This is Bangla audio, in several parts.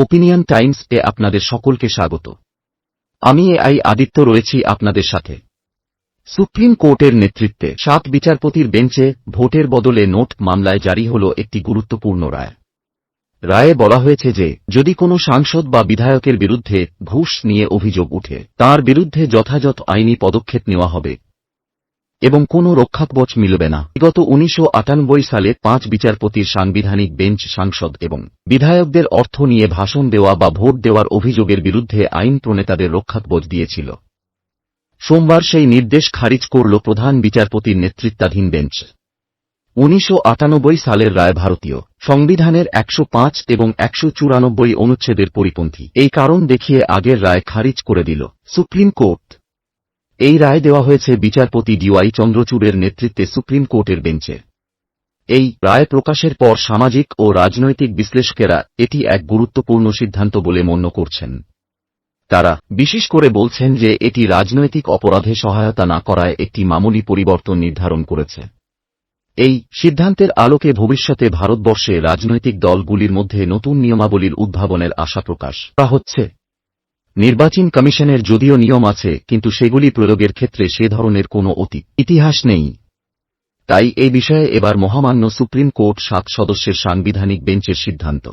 ওপিনিয়ন টাইমস এ আপনাদের সকলকে স্বাগত। আমি এ আই আদিত্য রয়েছি আপনাদের সাথে। সুপ্রিম কোর্টের নেতৃত্বে সাত বিচারপতির বেঞ্চে ভোটের বদলে নোট মামলায় জারি হল একটি গুরুত্বপূর্ণ রায়। রায়ে বলা হয়েছে যে, যদি কোনো সাংসদ বা বিধায়কের বিরুদ্ধে ঘুষ নিয়ে অভিযোগ উঠে, তার বিরুদ্ধে যথাযথ আইনি পদক্ষেপ নেওয়া হবে। এবং কোনো রক্ষাকবচ মিলবে না। বিগত উনিশশো আটানব্বই সালে পাঁচ বিচারপতির সাংবিধানিক বেঞ্চ সাংসদ এবং বিধায়কদের অর্থ নিয়ে ভাষণ দেওয়া বা ভোট দেওয়ার অভিযোগের বিরুদ্ধে আইন প্রণেতাদের রক্ষাকবচ দিয়েছিল। সোমবার সেই নির্দেশ খারিজ করল প্রধান বিচারপতির নেতৃত্বাধীন বেঞ্চ। উনিশশো আটানব্বই সালের রায় ভারতীয়। সংবিধানের একশ পাঁচ এবং একশো চুরানব্বই অনুচ্ছেদের পরিপন্থী। এই কারণ দেখিয়ে আগের রায় খারিজ করে দিল। সুপ্রিম কোর্ট এই রায় দেওয়া হয়েছে বিচারপতি ডিওয়াই চন্দ্রচূড়ের নেতৃত্বে সুপ্রিম কোর্টের বেঞ্চে। এই রায় প্রকাশের পর সামাজিক ও রাজনৈতিক বিশ্লেষকেরা এটি এক গুরুত্বপূর্ণ সিদ্ধান্ত বলে মন্য করছেন। তারা বিশেষ করে বলছেন যে এটি রাজনৈতিক অপরাধে সহায়তা না করায় একটি মামুলি পরিবর্তন নির্ধারণ করেছে। এই সিদ্ধান্তের আলোকে ভবিষ্যতে ভারতবর্ষে রাজনৈতিক দলগুলির মধ্যে নতুন নিয়মাবলীর উদ্ভাবনের আশা প্রকাশ করা হচ্ছে। নির্বাচন কমিশনের যদিও নিয়ম আছে, কিন্তু সেগুলি প্রয়োগের ক্ষেত্রে সে ধরনের কোনো অতীত ইতিহাস নেই। তাই এই বিষয়ে এবার মহামান্য সুপ্রিম কোর্ট সাত সদস্যের সাংবিধানিক বেঞ্চের সিদ্ধান্ত।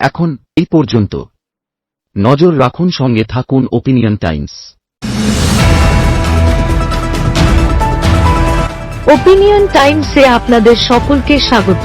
এখন এই পর্যন্ত। নজর রাখুন সঙ্গে থাকুন ওপিনিয়ন টাইমস ওপিনিয়ন টাইমসে আপনাদের সকলকে স্বাগত।